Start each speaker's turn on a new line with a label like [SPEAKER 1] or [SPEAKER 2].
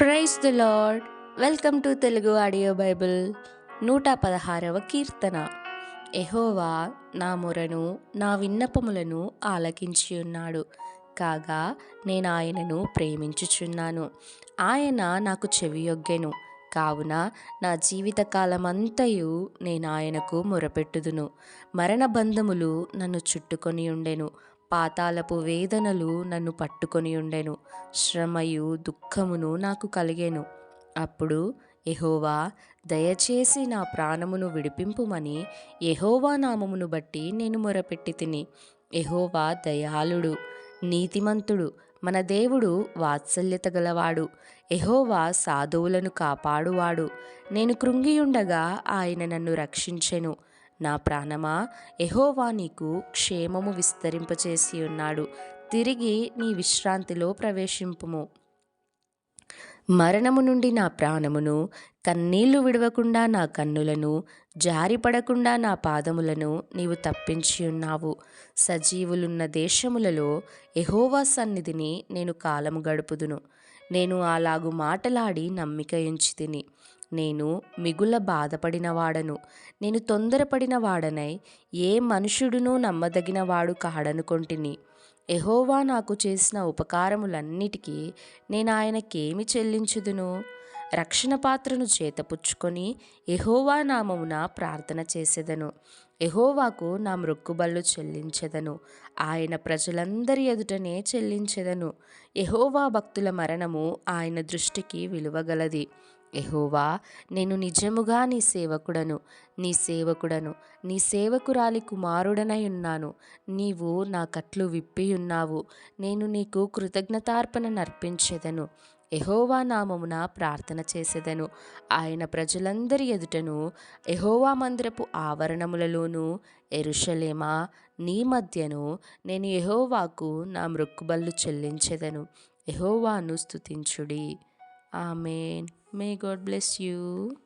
[SPEAKER 1] Praise the Lord. Welcome to Telugu audio Bible. నూట పదహారవ కీర్తన. ఎహోవా నా మొరను నా విన్నపములను ఆలకించి ఉన్నాడు. కాగా నేను ఆయనను ప్రేమించుచున్నాను. ఆయన నాకు చెవియొగ్గెను కావున నా జీవితకాలమంతయు నేను ఆయనకు మొరపెట్టుదును. మరణ బంధములు నన్ను చుట్టుకొని ఉండెను. పాతాలపు వేదనలు నన్ను పట్టుకొని ఉండెను. శ్రమయు దుఃఖమును నాకు కలిగేను. అప్పుడు ఎహోవా దయచేసి నా ప్రాణమును విడిపింపుమని ఎహోవా నామమును బట్టి నేను మొరపెట్టి తిని. ఎహోవా దయాళుడు నీతిమంతుడు మన దేవుడు వాత్సల్యత గలవాడు. ఎహోవా సాధువులను కాపాడువాడు. నేను కృంగియుండగా ఆయన నన్ను రక్షించెను. నా ప్రాణమా? ఎహోవా నీకు క్షేమము విస్తరింపచేసి ఉన్నాడు. తిరిగి నీ విశ్రాంతిలో ప్రవేశింపుము. మరణము నుండి నా ప్రాణమును కన్నీళ్ళు విడవకుండా నా కన్నులను జారిపడకుండా నా పాదములను నీవు తప్పించి ఉన్నావు. సజీవులున్న దేశములలో ఎహోవా సన్నిధిని నేను కాలము గడుపుదును. నేను అలాగు మాటలాడి నమ్మిక ఎంచి తిని నేను మిగుల బాధపడిన వాడను నేను తొందరపడిన వాడనై ఏ మనుషుడును నమ్మదగిన వాడు కాడనుకొంటిని. ఎహోవా నాకు చేసిన ఉపకారములన్నిటికీ నేను ఆయనకేమి చెల్లించుదును? రక్షణ పాత్రను చేతపుచ్చుకొని ఎహోవా నామమున ప్రార్థన చేసేదను. ఎహోవాకు నా మృక్కుబళ్ళు చెల్లించెదను. ఆయన ప్రజలందరి ఎదుటనే చెల్లించెదను. ఎహోవా భక్తుల మరణము ఆయన దృష్టికి విలువగలది. ఎహోవా నేను నిజముగా నీ సేవకుడను నీ సేవకుడను నీ సేవకురాలి కుమారుడనై ఉన్నాను. నీవు నా కట్లు విప్పి ఉన్నావు. నేను నీకు కృతజ్ఞతార్పణ నర్పించేదను. ఎహోవా నామమున ప్రార్థన చేసేదను. ఆయన ప్రజలందరి ఎదుటను ఎహోవా మందిరపు ఆవరణములలోనూ ఎరుషలేమా నీ మధ్యను నేను ఎహోవాకు నా మృక్కుబళ్ళు చెల్లించెదను. ఎహోవాను స్తుతించుడి. Amen. May God bless you.